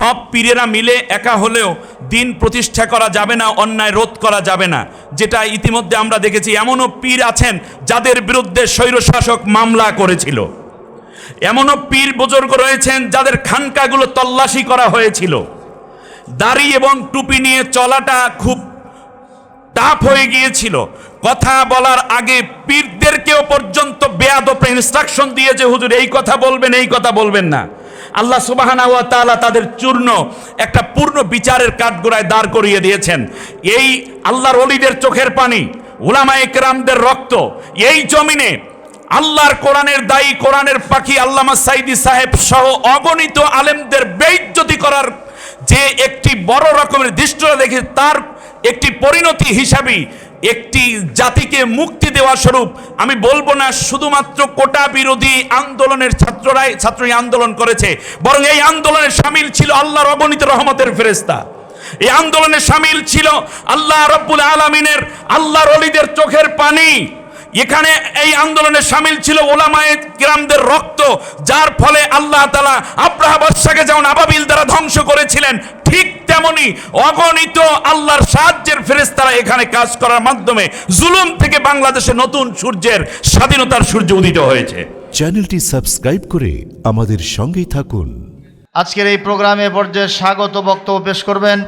সব পীরেরা মিলে একা হলেও দিন প্রতিষ্ঠা করা যাবে না, অন্যায় রোধ করা যাবে না। যেটা ইতিমধ্যে আমরা দেখেছি, এমনও পীর আছেন যাদের বিরুদ্ধে স্বৈরশাসক মামলা করেছিল। এমনও পীর বুজুর্গ রয়েছেন যাদের খানকাগুলো তল্লাশি করা হয়েছিল। দাড়ি এবং টুপি নিয়ে চলাটা খুব টাফ হয়ে গিয়েছিল। কথা বলার আগে পীরদেরকেও পর্যন্ত বেয়াদপে ইনস্ট্রাকশন দিয়েছে, হুজুর, এই কথা বলবেন, এই কথা বলবেন না। আল্লাহ সুবাহানা তাদের চূর্ণ, একটা পূর্ণ বিচারের কাঠগোড়ায় দাঁড় করিয়ে দিয়েছেন। এই আল্লাহর অলিদের চোখের পানি উলামা একরামদের রক্ত, এই জমিনে আল্লাহর কোরআনের দায়ী, কোরআনের পাখি আল্লামা সাইদি সাহেব সহ অগণিত আলেমদের বেইজ্জতি করার যে একটি বড় রকমের দৃষ্টতা দেখে তার একটি পরিণতি হিসাবে একটি জাতিকে মুক্তি দেওয়া স্বরূপ, আমি বলব না শুধুমাত্র কোটা বিরোধী আন্দোলনের ছাত্ররাই ছাত্রই আন্দোলন করেছে, বরং এই আন্দোলনে সামিল ছিল আল্লাহর অবনীত রহমতের ফেরেস্তা এই আন্দোলনে সামিল ছিল আল্লাহ রব্বুল আলমিনের আল্লাহর অলিদের চোখের পানি। এখানে এই আন্দোলনে সামিল ছিল ওলামায়ে কিরামদের রক্ত যার ফলে আল্লাহ তালা আব্রাহা বাদশাকে যেমন আবাবিল দ্বারা ধ্বংস করেছিলেন ঠিক তেমনি অগণিত আল্লাহর সাহায্যের ফেরেস্তারা এখানে কাজ করার মাধ্যমে জুলুম থেকে বাংলাদেশে নতুন সূর্যের স্বাধীনতার সূর্য উদিত হয়েছে। চ্যানেলটি সাবস্ক্রাইব করে আমাদের সঙ্গেই থাকুন। আজকের এই প্রোগ্রামে পর্যায়ে স্বাগত বক্তব্য পেশ করবেন।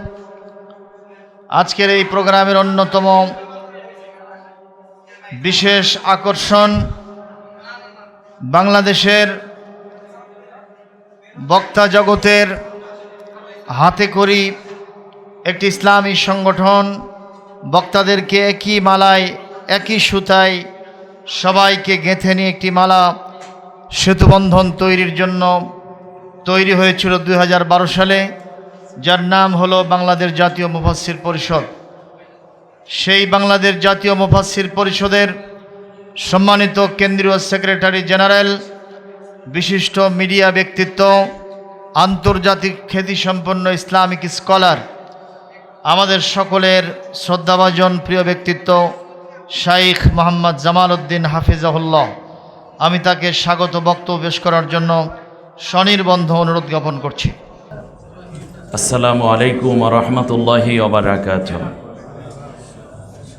আজকের এই প্রোগ্রামের অন্যতম বিশেষ আকর্ষণ বাংলাদেশের বক্তা জগতের হাতে করি একটি ইসলামী সংগঠন। বক্তাদেরকে একই মালায়, একই সুতায় সবাইকে গেঁথে নিয়ে একটি মালা সেতুবন্ধন তৈরির জন্য তৈরি হয়েছিল দু হাজার বারো সালে, যার নাম হলো বাংলাদেশ জাতীয় মুফাসির পরিষদ। সেই বাংলাদেশ জাতীয় মুফাসির পরিষদের সম্মানিত কেন্দ্রীয় সেক্রেটারি জেনারেল, বিশিষ্ট মিডিয়া ব্যক্তিত্ব, আন্তর্জাতিক খ্যাতিসম্পন্ন ইসলামিক স্কলার, আমাদের সকলের শ্রদ্ধাভাজন প্রিয় ব্যক্তিত্ব শাইখ মোহাম্মদ জামাল উদ্দিন হাফিজাহুল্লাহ। আমি তাকে স্বাগত বক্তব্য পেশ করার জন্য স্বনির্বন্ধ অনুরোধ জ্ঞাপন করছি। আসসালামু আলাইকুম রহমতুল্লাহি ওবরাকাত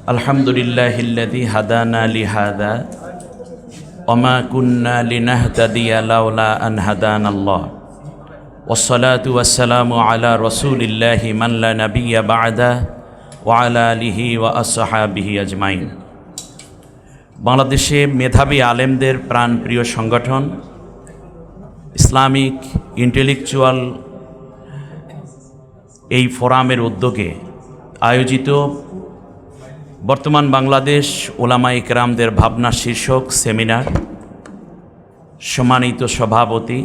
আলহামদুলিল্লাহিল্লাদি হাদানা লিহাদা অমা কুন্না লিনাহতাদিয়া লাউলা আন হাদান আল্লাহ। ওসলাতু আসসালামু আলা রসুলিল্লাহি মাল্লা নবিয়া বাদা ওয়ালা লিহি ওয়া আসহাবিহি আজমাইন। বাংলাদেশে মেধাবী আলেমদের প্রাণপ্রিয় সংগঠন, ইসলামিক ইন্টেলেকচুয়াল এই ফোরামের উদ্যোগে আয়োজিত বর্তমান বাংলাদেশ ওলামা ইকরামদের ভাবনা শীর্ষক সেমিনার, সম্মানিত সভাপতি।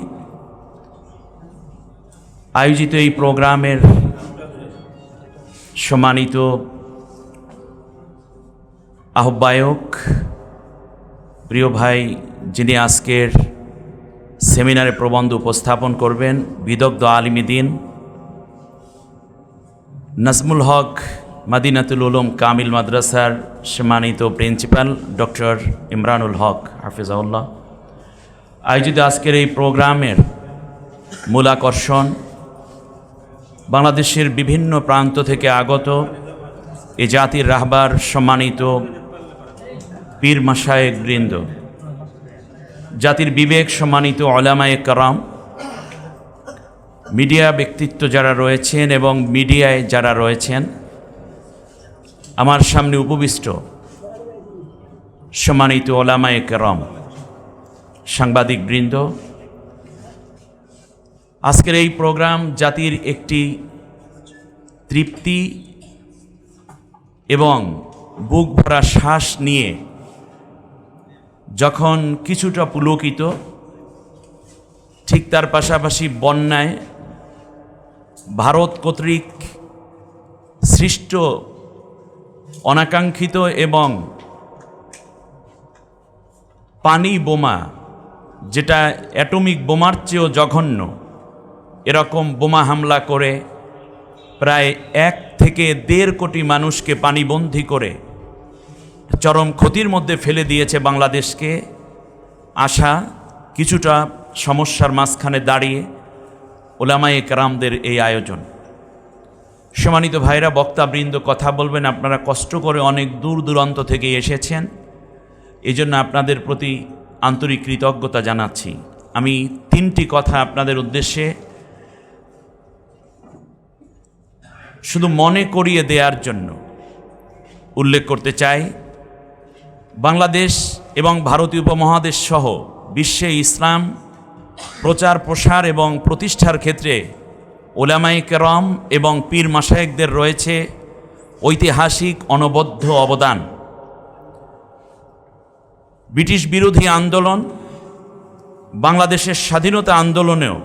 আয়োজিত এই প্রোগ্রামের সম্মানিত আহ্বায়ক, প্রিয় ভাই, যিনি আজকের সেমিনারে প্রবন্ধ উপস্থাপন করবেন, বিদগ্ধ আলিমিদিন নাজমুল হক মাদিনাতুল উলুম কামিল মাদ্রাসার সম্মানিত প্রিন্সিপাল ডক্টর ইমরানুল হক হাফিজাউল্লাহ আয়োজিত আজকের এই প্রোগ্রামের মূল আকর্ষণ, বাংলাদেশের বিভিন্ন প্রান্ত থেকে আগত এ জাতির রাহবার সম্মানিত পীর মাসায়েক বৃন্দ। জাতির বিবেক সম্মানিত অলামায়ে কারাম, মিডিয়া ব্যক্তিত্ব যারা রয়েছেন এবং মিডিয়ায় যারা রয়েছেন আমার সামনে উপবিষ্ট সম্মানিত ওলামায়ে কেরম সাংবাদিক বৃন্দ। আজকের এই প্রোগ্রাম জাতির একটি তৃপ্তি এবং বুক ভরা শ্বাস নিয়ে যখন কিছুটা পুলকিত, ঠিক তার পাশাপাশি বন্যায় ভারত কর্তৃক সৃষ্ট অনাকাঙ্ক্ষিত এবং পানি বোমা, যেটা অ্যাটমিক বোমার চেয়েও জঘন্য। এরকম বোমা হামলা করে প্রায় এক থেকে দেড় কোটি মানুষকে পানিবন্দী করে চরম ক্ষতির মধ্যে ফেলে দিয়েছে বাংলাদেশকে। আশা কিছুটা সমস্যার মাঝখানে দাঁড়িয়ে ওলামায়ে কেরামদের এই আয়োজন। সম্মানিত ভাইরা, বক্তাবৃন্দ, কথা বলবেন। আপনারা কষ্ট করে অনেক দূর দূরান্ত থেকে এসেছেন। এজন্য আপনাদের প্রতি আন্তরিক কৃতজ্ঞতা জানাচ্ছি। আমি তিনটি কথা আপনাদের উদ্দেশ্যে শুধু মনে করিয়ে দেওয়ার জন্য উল্লেখ করতে চাই। বাংলাদেশ এবং ভারতীয় উপমহাদেশ সহ বিশ্বে ইসলাম প্রচার প্রসার এবং প্রতিষ্ঠার ক্ষেত্রে ওলামাই কেরম এবং পীর মাসায়েকদের রয়েছে ঐতিহাসিক অনবদ্য অবদান। ব্রিটিশ বিরোধী আন্দোলন, বাংলাদেশের স্বাধীনতা আন্দোলনেও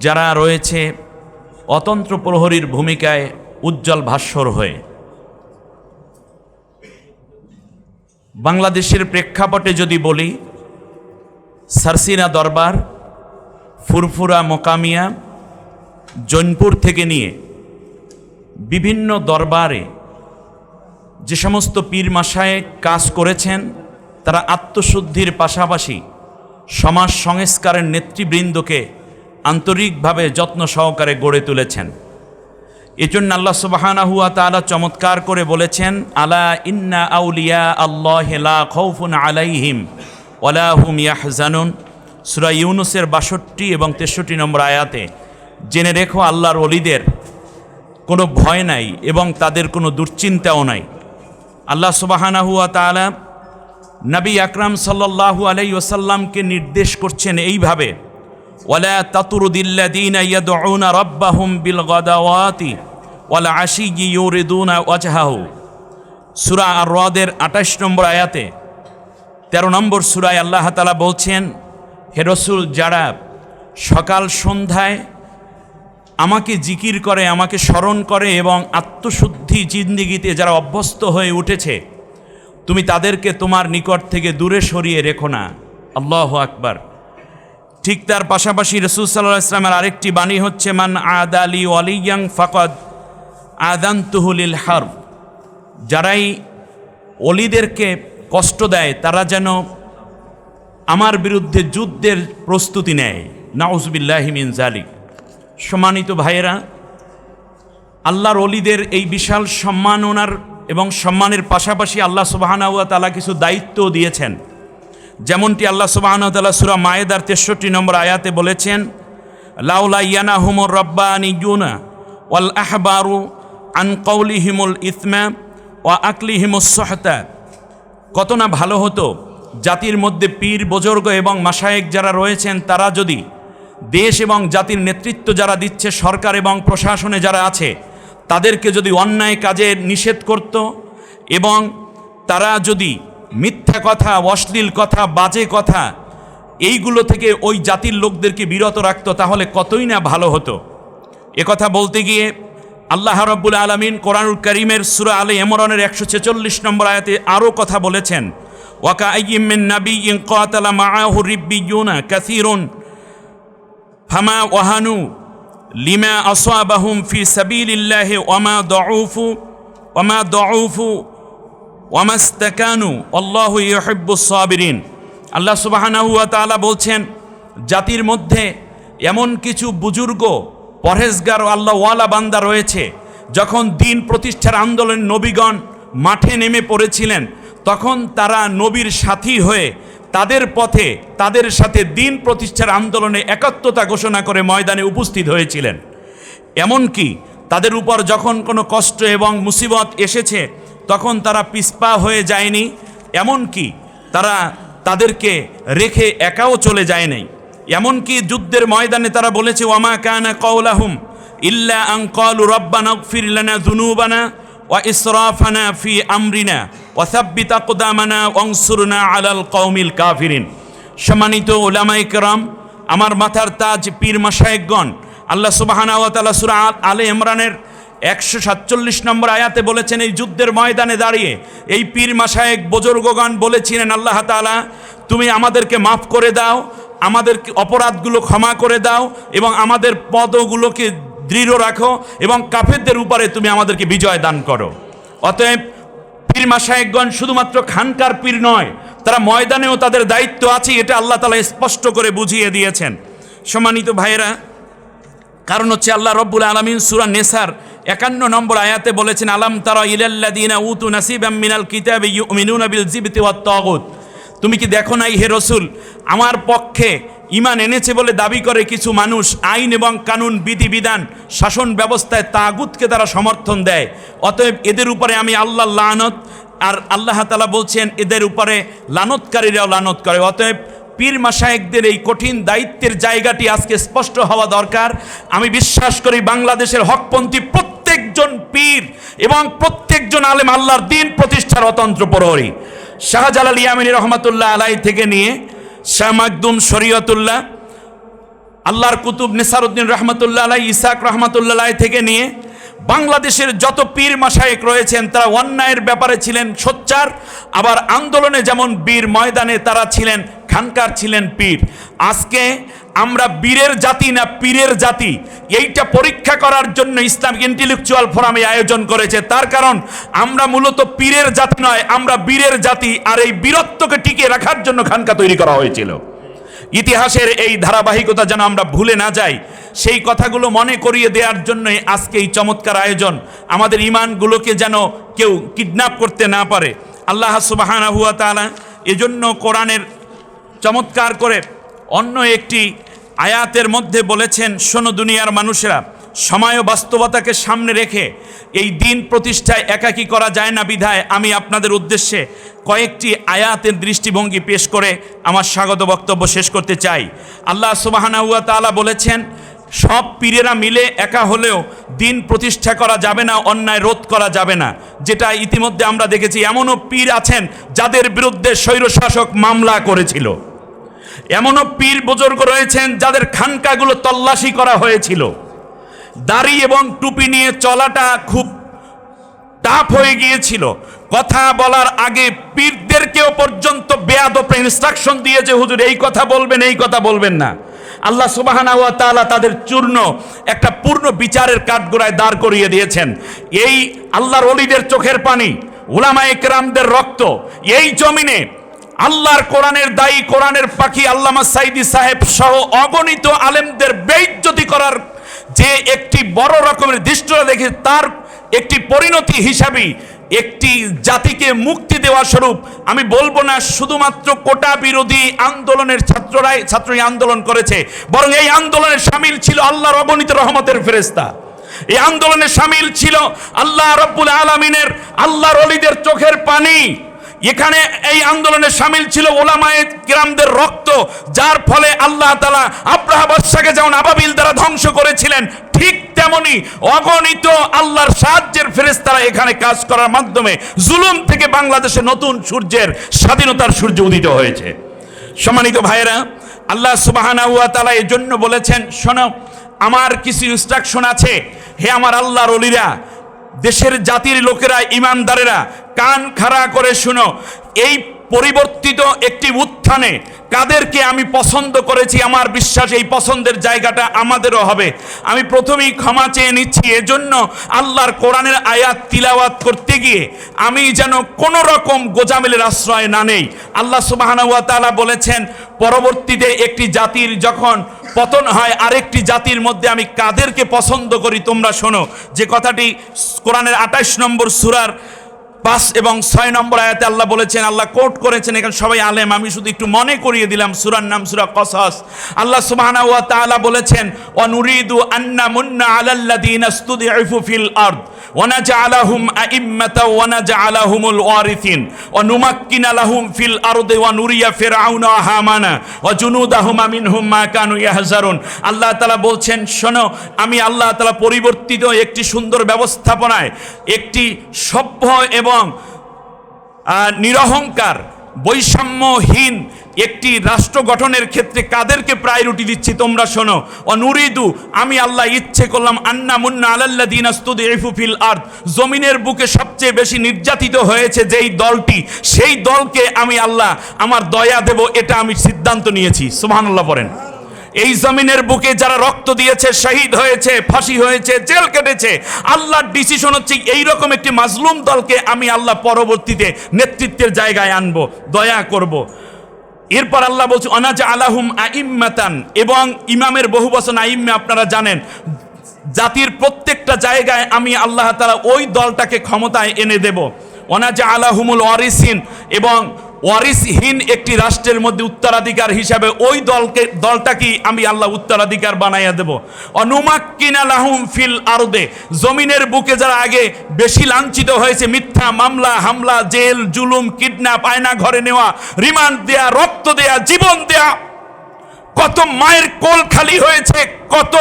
যারা রয়েছে অতন্ত্র প্রহরীর ভূমিকায় উজ্জ্বল ভাস্বর হয়ে। বাংলাদেশের প্রেক্ষাপটে যদি বলি, সারসিনা দরবার, ফুরফুরা মোকামিয়া জৈনপুর থেকে নিয়ে বিভিন্ন দরবারে যে সমস্ত পীর মাসায় কাজ করেছেন, তারা আত্মশুদ্ধির পাশাপাশি সমাজ সংস্কারের নেতৃবৃন্দকে আন্তরিকভাবে যত্ন সহকারে গড়ে তুলেছেন। এজন্য আল্লাহ সুবাহানাহুয়া তাআলা চমৎকার করে বলেছেন, আলা ইন্না আউলিয়া আল্লাহ লা খৌফুন আলাইহিম ওয়ালা হুম ইয়াহজানুন। সূরা ইউনুসের বাষট্টি এবং তেষট্টি নম্বর আয়াতে জেনে রেখো, আল্লাহর অলিদের কোনো ভয় নাই এবং তাদের কোনো দুশ্চিন্তাও নাই। আল্লাহ সুবাহানাহুয়া তাআলা নবী আকরাম সাল্লাল্লাহু আলাই ওসাল্লামকে নির্দেশ করছেন এইভাবে, ওয়ালা তাতুরুদিল্লাদিনা ইয়াদউনা রাব্বাহুম বিল গাদাওয়াতি ওয়াল আশিয়্যি ইউরিদুনা ওয়াজহাহু। সূরা আর রদের 28 নম্বর আয়াতে 13 নম্বর সূরায় আল্লাহ তাআলা বলছেন, হে রসুল, যারা সকাল সন্ধ্যায় আমাকে জিকির করে, আমাকে স্মরণ করে এবং আত্মশুদ্ধি জিন্দিগিতে যারা অভ্যস্ত হয়ে উঠেছে, তুমি তাদেরকে তোমার নিকট থেকে দূরে সরিয়ে রেখো না। আল্লাহ আকবার। ঠিক তার পাশাপাশি রসুল সাল্লাহ ইসলামের আরেকটি বাণী হচ্ছে, মান আদ আলী ওয়ালিয়াং ফাকদ আদান তুহুলিল হার যারাই অলিদেরকে কষ্ট দেয়, তারা যেন আমার বিরুদ্ধে যুদ্ধের প্রস্তুতি নেয়। নাউজবিল্লাহিমিন জালিক সম্মানিত ভাইয়েরা, আল্লাহর অলিদের এই বিশাল সম্মাননার এবং সম্মানের পাশাপাশি আল্লাহ সুবাহানাউয়া তালা কিছু দায়িত্ব দিয়েছেন। যেমনটি আল্লাহ সুবাহানাউ তালা সুরা মায়েদার তেষট্টি নম্বর আয়াতে বলেছেন, লাউলা ইয়ানা হুমর রব্বানি ইউনা ওয়াল আহবারু আন কৌলিহিমুল ইসমা ও আকলিহিমুস সহতা। কত না ভালো হতো জাতির মধ্যে পীর, বুজুর্গ এবং মাসায়েক যারা রয়েছেন, তারা যদি দেশ এবং জাতির নেতৃত্ব যারা দিচ্ছে, সরকার এবং প্রশাসনে যারা আছে, তাদেরকে যদি অন্যায় কাজে নিষেধ করত এবং তারা যদি মিথ্যা কথা, অশ্লীল কথা, বাজে কথা, এইগুলো থেকে ওই জাতির লোকদেরকে বিরত রাখতো, তাহলে কতই না ভালো হতো। একথা বলতে গিয়ে আল্লাহ রব্বুল আলমিন কোরআনুল করিমের সুরা আলী এমরনের একশো ছেচল্লিশ নম্বর আয়াতে আরও কথা বলেছেন ওয়াকা আইমিন নাবি ইন কাতালা মাআহু রিব্বিয়ুনা কাসীরুন ফামা ওয়াহানু লিমা আসাবাহুম ফি সাবিলিল্লাহি ওয়ামা দউফু ওয়ামা দউফু ওয়ামাস্তাকানু আল্লাহু ইউহিব্বুস সাবিরিন। আল্লাহ সুবহানাহু ওয়া বলছেন, জাতির মধ্যে এমন কিছু বুজুর্গ, পরহেজগার ও আল্লাহ ওয়ালা বান্দা রয়েছে, যখন দিন প্রতিষ্ঠার আন্দোলন নবীগণ মাঠে নেমে পড়েছিলেন, তখন তারা নবীর সাথী হয়ে তাদের পথে, তাদের সাথে দিন প্রতিষ্ঠার আন্দোলনে একাত্মতা ঘোষণা করে ময়দানে উপস্থিত হয়েছিলেন। এমনকি তাদের উপর যখন কোনো কষ্ট এবং মুসিবত এসেছে, তখন তারা পিসপা হয়ে যায়নি। এমনকি তারা তাদেরকে রেখে একাও চলে যায় নাই। এমনকি যুদ্ধের ময়দানে তারা বলেছে, ওয়ামা কানা কৌলাহুম ইল্লা আং কলু রব্বানা ফিরলানা জুনুবানা ওয়া ইসরাফানা ফি আমরিনা। ওয়া সাব্বিত আকদামানা ওয়ানসুরনা আলাল কওমিল কাফিরিন। সম্মানিত ওলামায়ে কেরাম, আমার মাথার তাজ পীর মাশায়েকগণ আল্লাহ সুবহানা ওয়া তাআলা সূরা আলে ইমরানের একশো সাতচল্লিশ নম্বর আয়াতে বলেছেন, এই যুদ্ধের ময়দানে দাঁড়িয়ে এই পীর মাসায়েক বুজুর্গগণ বলেছিলেন, আল্লাহ তাআলা, তুমি আমাদেরকে মাফ করে দাও আমাদের অপরাধগুলো ক্ষমা করে দাও এবং আমাদের পদগুলোকে দৃঢ় রাখো এবং কাফেরদের উপরে তুমি আমাদেরকে বিজয় দান করো। অতএব পীর মাসায়েকগণ শুধুমাত্র খানকার পীর নয়, তারা ময়দানেও তাদের দায়িত্ব আছে, এটা আল্লাহ তালা স্পষ্ট করে বুঝিয়ে দিয়েছেন। সম্মানিত ভাইয়েরা, কারণ হচ্ছে আল্লাহ রব্বুল আলমিন সুরা নেসার একান্ন নম্বর আয়াতে বলেছেন, আলাম তারা ইলাল্লাদিনা উতু নাসিবাম মিনাল কিতাবে ইউমিনুনা বিল তুমি কি দেখো নাই হে রসুল, আমার পক্ষে ইমান এনেছে বলে দাবি করে কিছু মানুষ, আইন এবং কানুন বিধিবিধান, শাসন ব্যবস্থায় তাগুতকে তারা সমর্থন দেয়। অতএব এদের উপরে আমি আল্লাহ লানত, আর আল্লাহ তালা বলছেন, এদের উপরে লানতকারীরাও লানত করে। অতএব পীর মাসায়েকদের এই কঠিন দায়িত্বের জায়গাটি আজকে স্পষ্ট হওয়া দরকার। আমি বিশ্বাস করি বাংলাদেশের হকপন্থী প্রত্যেকজন পীর এবং প্রত্যেকজন আলেম আল্লাহর দিন প্রতিষ্ঠার অতন্ত্র প্রহরী। শাহজালাল ইয়ামিনী রহমতুল্লাহ আলাই থেকে নিয়ে শাহ মাকদুম শরীয়তুল্লাহ, আল্লাহর কুতুব নিসারুদ্দিন রহমতুল্লাহ আলাই, ইসাক রহমতুল্লাহ থেকে নিয়ে বাংলাদেশের যত পীর মাসায়েক রয়েছেন, তারা অন্যায়ের ব্যাপারে ছিলেন সোচ্চার, আবার আন্দোলনে যেমন বীর ময়দানে তারা ছিলেন, খানকার ছিলেন পীর। আজকে আমরা বীরের জাতি না পীরের জাতি? এইটা পরীক্ষা করার জন্য ইসলামিক ইন্টেলেকচুয়াল ফোরামে আয়োজন করেছে। তার কারণ, আমরা মূলত পীরের জাতি নয়, আমরা বীরের জাতি। আর এই বীরত্বকে টিকিয়ে রাখার জন্য খানকা তৈরি করা হয়েছিল। ইতিহাসের এই ধারাবাহিকতা যেন আমরা ভুলে না যাই, সেই কথাগুলো মনে করিয়ে দেওয়ার জন্যই আজকে এই চমৎকার আয়োজন। আমাদের ইমানগুলোকে যেন কেউ কিডন্যাপ করতে না পারে। আল্লাহ সুবাহানা হুয়া তালা এজন্য কোরআনের চমৎকার করে অন্য একটি আয়াতের মধ্যে বলেছেন, শোনো দুনিয়ার মানুষেরা, সময় বাস্তবতাকে সামনে রেখে এই দিন প্রতিষ্ঠায় একাকী করা যায় না বিধায় আমি আপনাদের উদ্দেশ্যে কয়েকটি আয়াতের দৃষ্টিভঙ্গি পেশ করে আমার স্বাগত বক্তব্য শেষ করতে চাই। আল্লাহ সুবাহানাউয়া তালা বলেছেন, সব পীরেরা মিলে একা হলেও দিন প্রতিষ্ঠা করা যাবে না, অন্যায় রোধ করা যাবে না। যেটা ইতিমধ্যে আমরা দেখেছি, এমনও পীর আছেন যাদের বিরুদ্ধে স্বৈরশাসক মামলা করেছিল। এমনও পীর বুজুর্গ রয়েছেন যাদের খানকাগুলো তল্লাশি করা হয়েছিল। দাড়ি এবং টুপি নিয়ে চলাটা খুব টাফ হয়ে গিয়েছিল। কথা বলার আগে পীরদেরকেও পর্যন্ত বেয়াদপে ইনস্ট্রাকশন দিয়েছে হুজুর, এই কথা বলবেন, এই কথা বলবেন না। আল্লাহ সুবাহানা তাআলা তাদের চূর্ণ, একটা পূর্ণ বিচারের কাঠগোড়ায় দাঁড় করিয়ে দিয়েছেন। এই আল্লাহর অলিদের চোখের পানি উলামা একরামদের রক্ত, এই জমিনে আল্লাহর কোরআনের দায়ী, কোরআনের পাখি আল্লামা সাইদি সাহেব সহ অগণিত আলেমদের বেইজ্জতি করার যে একটি বড় রকমের দৃষ্টতা দেখে তার একটি পরিণতি হিসাবে একটি জাতিকে মুক্তি দেওয়া স্বরূপ, আমি বলব না শুধুমাত্র কোটা বিরোধী আন্দোলনের ছাত্ররাই ছাত্রই আন্দোলন করেছে, বরং এই আন্দোলনে সামিল ছিল আল্লাহর অগণিত রহমতের ফেরেস্তা এই আন্দোলনে সামিল ছিল আল্লাহ রব্বুল আলমিনের, আল্লাহর অলিদের চোখের পানি। এখানে এই আন্দোলনে সামিল ছিল ওলামায়ে কিরামদের রক্ত, যার ফলে আল্লাহ তালা আব্রাহা বাদশাকে যেমন আবাবিল দ্বারা ধ্বংস করেছিলেন, ঠিক তেমনি অগণিত আল্লাহর সাহায্যের ফেরেস্তারা এখানে কাজ করার মাধ্যমে জুলুম থেকে বাংলাদেশে নতুন সূর্যের স্বাধীনতার সূর্য উদিত হয়েছে। সম্মানিত ভাইয়েরা, আল্লাহ সুবাহানা হুয়া তালা এই জন্য বলেছেন, শোনো, আমার কিছু ইনস্ট্রাকশন আছে। হে আমার আল্লাহর অলিরা দেশের জাতির লোকেরা, ইমানদারেরা কান খাড়া করে শুনো, এই পরিবর্তিত একটি উত্থানে কাদেরকে আমি পছন্দ করেছি, আমার বিশ্বাস এই পছন্দের জায়গাটা আমাদেরও হবে। আমি প্রথমেই ক্ষমা চেয়ে নিচ্ছি, এজন্য আল্লাহর কোরআনের আয়াত তিলাওয়াত করতে গিয়ে আমি যেন কোনো রকম গোজামিলের আশ্রয় না নেই। আল্লাহ সুবাহানুয়া তাআলা বলেছেন, পরবর্তীতে একটি জাতির যখন পতন হয় আরেকটি জাতির মধ্যে আমি কাদেরকে পছন্দ করি তোমরা শোনো। যে কথাটি কোরআনের আঠাশ নম্বর সুরার পাঁচ এবং ছয় নম্বর আয়াতে আল্লাহ বলেছেন, আল্লাহ কোট করেছেন, এখানে সবাই আলেম। আমি শুধু একটু মনে করিয়ে দিলাম সুরার নাম, সুরা কসস। আল্লাহ সুবহানাহু ওয়া তাআলা বলেছেন ওয়া নুরিদু আন্না মুন্না আলাল্লাযিনা ইসতুদিফু ফিল আরদ লাহুম ফিল আরদি ওয়া নুরিয়া ফিরআউনা ওয়া হামানা, ওয়া জুনুদাহুমা মিনহুম মা কানু ইয়াহজারুন। আল্লাহ তাআলা বলছেন, শোনো, আমি আল্লাহ তাআলা পরিবর্তিত একটি সুন্দর ব্যবস্থাপনায় একটি সভ্য এবং আহ, নিরহংকার বৈষম্যহীন একটি রাষ্ট্র গঠনের ক্ষেত্রে কাদেরকে প্রায়োরিটি দিচ্ছি তোমরা শোনো? অনুরিদু আমি আল্লাহ ইচ্ছে করলাম আন্না মুন্না আলাল্লা দিন আস্তুদ ফিল আর্থ জমিনের বুকে সবচেয়ে বেশি নির্যাতিত হয়েছে যেই দলটি সেই দলকে আমি আল্লাহ আমার দয়া দেব এটা আমি সিদ্ধান্ত নিয়েছি। সুবহানাল্লাহ পড়েন। এই জমিনের বুকে যারা রক্ত দিয়েছে, শহীদ হয়েছে, ফাঁসি হয়েছে, জেল কেটেছে, আল্লাহর ডিসিশন হচ্ছে এই রকম একটি মাজলুম দলকে আমি আল্লাহ পরবর্তীতে নেতৃত্বের জায়গায় আনব, দয়া করব। এরপর আল্লাহ বলছে, অনাজ আলাহুম আইম্মাতান। এবং ইমামের বহু বচন আইম্মে আপনারা জানেন, জাতির প্রত্যেকটা জায়গায় আমি আল্লাহ তাআলা ওই দলটাকে ক্ষমতায় এনে দেব। অনাজা আলাহুমুল ওয়ারিসিন। এবং ওয়ারিসহীন একটি রাষ্ট্রের মধ্যে উত্তরাধিকার হিসাবে ওই দলকে দলটাকেই আমি আল্লাহ উত্তরাধিকার বানাইয়া দেব। অনুমাক্কিন আলাহুম ফিল আরদে। জমিনের বুকে যারা আগে বেশি লাঞ্ছিত হয়েছে, মিথ্যা মামলা, হামলা, জেল, জুলুম, কিডন্যাপ, আয়না ঘরে নেওয়া, রিমান্ড দেয়া, রক্ত দেয়া, জীবন দেয়া, কত মায়ের কোল খালি হয়েছে, কত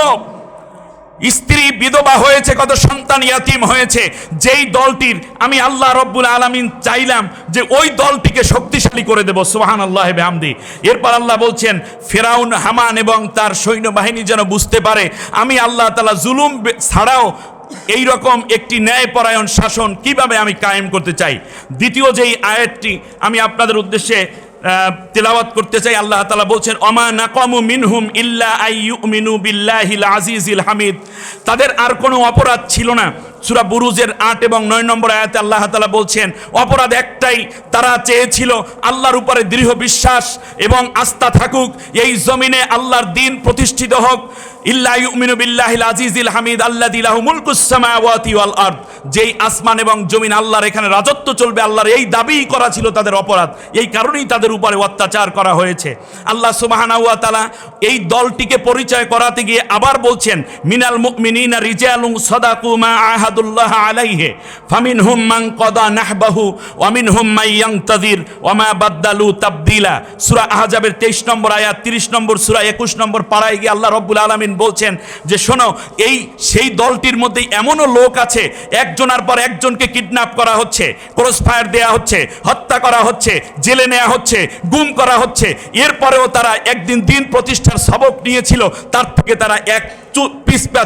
স্ত্রী বিধবা হয়েছে, কত সন্তান ইয়াতিম হয়েছে, যেই দলটির আমি আল্লাহ রব্বুল আলমিন চাইলাম যে ওই দলটিকে শক্তিশালী করে দেব সোহান আল্লাহ হামদি এরপর আল্লাহ বলছেন, ফেরাউন, হামান এবং তার সৈন্যবাহিনী যেন বুঝতে পারে, আমি আল্লাহ তালা জুলুম ছাড়াও এই রকম একটি ন্যায়পরায়ণ শাসন কীভাবে আমি কায়েম করতে চাই? দ্বিতীয় যেই আয়াতটি আমি আপনাদের উদ্দেশ্যে তেলাওয়াত করতে চাই, আল্লাহ তালা বলছেন অমা নাকামু মিনহুম ইল্লা আইয়ুমিনু বিল্লাহিল আজিজিল হামিদ। তাদের আর কোনো অপরাধ ছিল না। সূরা বুরুজের আট এবং নয় নম্বর আয়াতে আল্লাহ তালা বলছেন, অপরাধ একটাই, তারা চেয়েছিল আল্লাহর উপরে দৃঢ় বিশ্বাস এবং আস্থা থাকুক, এই জমিনে আল্লাহর দিন প্রতিষ্ঠিত হোক। যেই আসমান এবং জমিন আল্লাহর এখানে রাজত্ব চলবে, আল্লাহর এই দাবি করা ছিল তাদের অপরাধ। এই কারণেই তাদের উপরে অত্যাচার করা হয়েছে। আল্লাহ সুবহানাহু ওয়া তাআলা এই দলটিকে পরিচয় করাতে গিয়ে আবার বলছেন, মিনাল মুমিনিনা রিজালুন সাদাকু মা আহাদুল্লাহ আলাইহি মান কাদা নাহবাহু মান ইয়ানতাযির ওয়া মা তাবদীলা। সূরা আহজাবের 23 নম্বর আয়াত 30 নম্বর সূরা 21 নম্বর গিয়ে আল্লাহ বলছেন যে, শোনো, এই সেই দলটির মধ্যে এমনও লোক আছে, একজনের পর একজনকে কিডন্যাপ করা হচ্ছে, ক্রস ফায়ার দেওয়া হচ্ছে, হত্যা করা হচ্ছে, জেলে নেওয়া হচ্ছে, গুম করা হচ্ছে। এরপরেও তারা একদিন দিন প্রতিষ্ঠার সবক নিয়েছিল, তার থেকে তারা এক পিসপা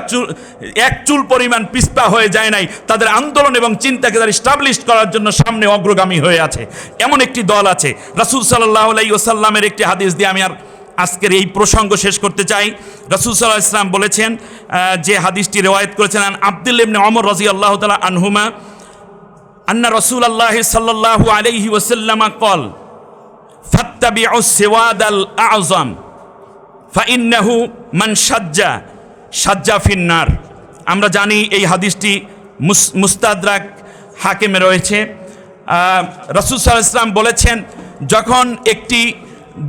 এক চুল পরিমাণ পিসপা হয়ে যায় নাই, তাদের আন্দোলন এবং চিন্তাকে তারা স্টাবলিশ করার জন্য সামনে অগ্রগামী হয়ে আছে। এমন একটি দল আছে, রাসূল সাল্লাহ আলাই ওসাল্লামের একটি হাদিস দিয়ে আমি আর আজকের এই প্রসঙ্গ শেষ করতে চাই। রসুল সাল্লাহ ইসলাম বলেছেন যে হাদিসটি রেওয়ায়ত করেছেন আব্দুল ইবনে অমর রাজি আল্লাহ তালা আনহুমা, আন্না রসুল আল্লাহ সাল্লাল্লাহু আলাইহি ওসাল্লামা কল ফাত্তাবিউ সিওয়াদ আল আযম ফাইন্নাহু মান সাজ্জা সাজ্জা ফিন্নার। আমরা জানি এই হাদিসটি মুস- মুস্তাদরাক হাকিমে রয়েছে। রসুল সাল্লাহ ইসলাম বলেছেন, যখন একটি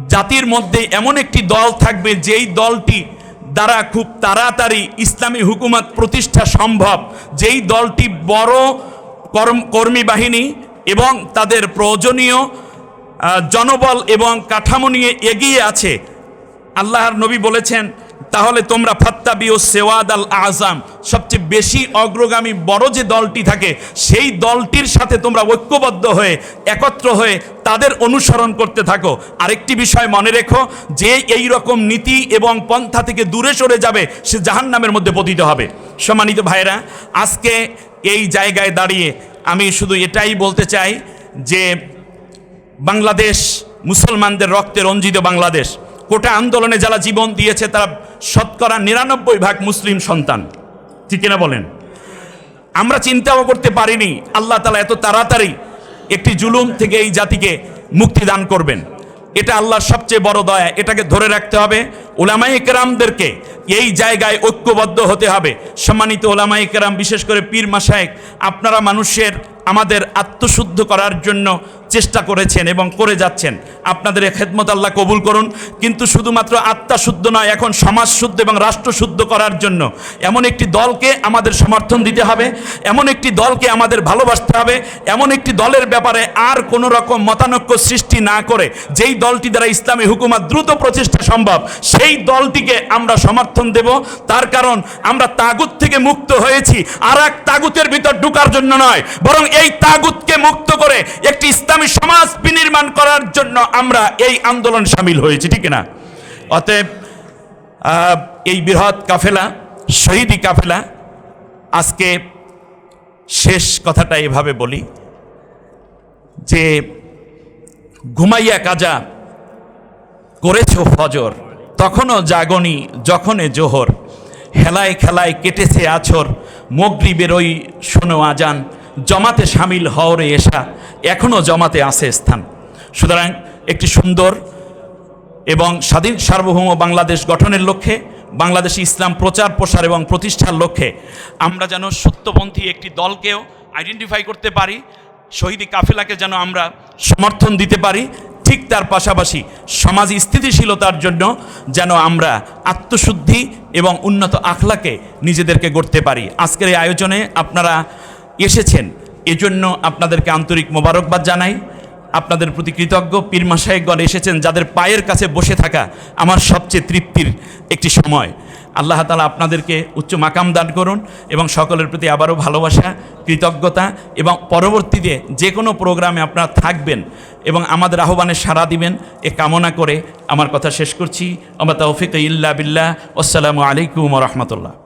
জাতির মধ্যে এমন একটি দল থাকবে, যেই দলটি দ্বারা খুব তাড়াতাড়ি ইসলামী হুকুমত প্রতিষ্ঠা সম্ভব, যেই দলটি বড় কর্ম, কর্মী বাহিনী এবং তাদের প্রয়োজনীয় জনবল এবং কাঠামো নিয়ে এগিয়ে আছে, আল্লাহর নবী বলেছেন তাহলে তোমরা ফাত্তাবি ও সেওয়াদ আল আজাম সবচেয়ে বেশি অগ্রগামী বড় যে দলটি থাকে, সেই দলটির সাথে তোমরা ঐক্যবদ্ধ হয়ে, একত্র হয়ে তাদের অনুসরণ করতে থাকো। আরেকটি বিষয় মনে রেখো, যে এই রকম নীতি এবং পন্থা থেকে দূরে সরে যাবে, সে জাহান্নামের মধ্যে পতিত হবে। সম্মানিত ভাইরা আজকে এই জায়গায় দাঁড়িয়ে আমি শুধু এটাই বলতে চাই যে বাংলাদেশ মুসলমানদের রক্তে রঞ্জিত বাংলাদেশ। কোটা আন্দোলনে যারা জীবন দিয়েছে, তারা শতকরা নিরানব্বই ভাগ মুসলিম সন্তান। ঠিক কিনা বলেন? আমরা চিন্তাও করতে পারিনি, আল্লাহ তালা এত তাড়াতাড়ি একটি জুলুম থেকে এই জাতিকে মুক্তি দান করবেন। এটা আল্লাহর সবচেয়ে বড় দয়া, এটাকে ধরে রাখতে হবে। ওলামাই কেরামদেরকে এই জায়গায় ঐক্যবদ্ধ হতে হবে। সম্মানিত ওলামাই কেরাম, বিশেষ করে পীর মাসায়েক আপনারা মানুষের আমাদের আত্মশুদ্ধ করার জন্য চেষ্টা করেছেন এবং করে যাচ্ছেন। আপনাদের খেদমত আল্লাহ কবুল করুন। কিন্তু শুধুমাত্র আত্মা শুদ্ধ নয়, এখন সমাজ শুদ্ধ এবং রাষ্ট্র শুদ্ধ করার জন্য এমন একটি দলকে আমাদের সমর্থন দিতে হবে, এমন একটি দলকে আমাদের ভালোবাসতে হবে, এমন একটি দলের ব্যাপারে আর কোনো রকম মতানৈক্য সৃষ্টি না করে যেই দলটি দ্বারা ইসলামী হুকুমত দ্রুত প্রচেষ্টা সম্ভব, সেই দলটিকে আমরা সমর্থন দেব। তার কারণ আমরা তাগুত থেকে মুক্ত হয়েছি। আর এক তাগুতের ভিতর ঢুকার জন্য নয়, বরং এই তাগুতকে মুক্ত করে একটি ইসলামী সমাজ বিনির্মাণ করার জন্য আমরা এই আন্দোলন সামিল হয়েছি, ঠিক না অতএব এই বৃহৎ কাফেলা, শহীদি কাফেলা, আজকে শেষ কথাটা এভাবে বলি যে ঘুমাইয়া কাজা করেছ ফজর, তখনও জাগনি যখনে জোহর, হেলায় খেলায় কেটেছে আছর, মগরিবের ওই শোনো আজান জমাতে সামিল হওরে এসা এখনও জমাতে আছে স্থান। সুতরাং একটি সুন্দর এবং স্বাধীন সার্বভৌম বাংলাদেশ গঠনের লক্ষ্যে, বাংলাদেশে ইসলাম প্রচার, প্রসার এবং প্রতিষ্ঠার লক্ষ্যে আমরা যেন সত্যপন্থী একটি দলকেও আইডেন্টিফাই করতে পারি, শহীদি কাফেলাকে যেন আমরা সমর্থন দিতে পারি, ঠিক তার পাশাপাশি সমাজ স্থিতিশীলতার জন্য যেন আমরা আত্মশুদ্ধি এবং উন্নত আখলাকে নিজেদেরকে গড়তে পারি। আজকের এই আয়োজনে আপনারা এসেছেন। এজন্য আপনাদেরকে আন্তরিক মোবারকবাদ জানাই। আপনাদের প্রতি কৃতজ্ঞ পীর মাসায়েকগণ এসেছেন যাদের পায়ের কাছে বসে থাকা আমার সবচেয়ে তৃপ্তির একটি সময়। আল্লাহ তালা আপনাদেরকে উচ্চ মাকাম দান করুন এবং সকলের প্রতি আবারও ভালোবাসা, কৃতজ্ঞতা এবং পরবর্তীতে যে কোনো প্রোগ্রামে আপনারা থাকবেন এবং আমাদের আহ্বানে সাড়া দিবেন। এ কামনা করে আমার কথা শেষ করছি। আমার তৌফিক ইল্লা বিল্লাহ। আসসালামু আলাইকুম রহমতুল্লাহ।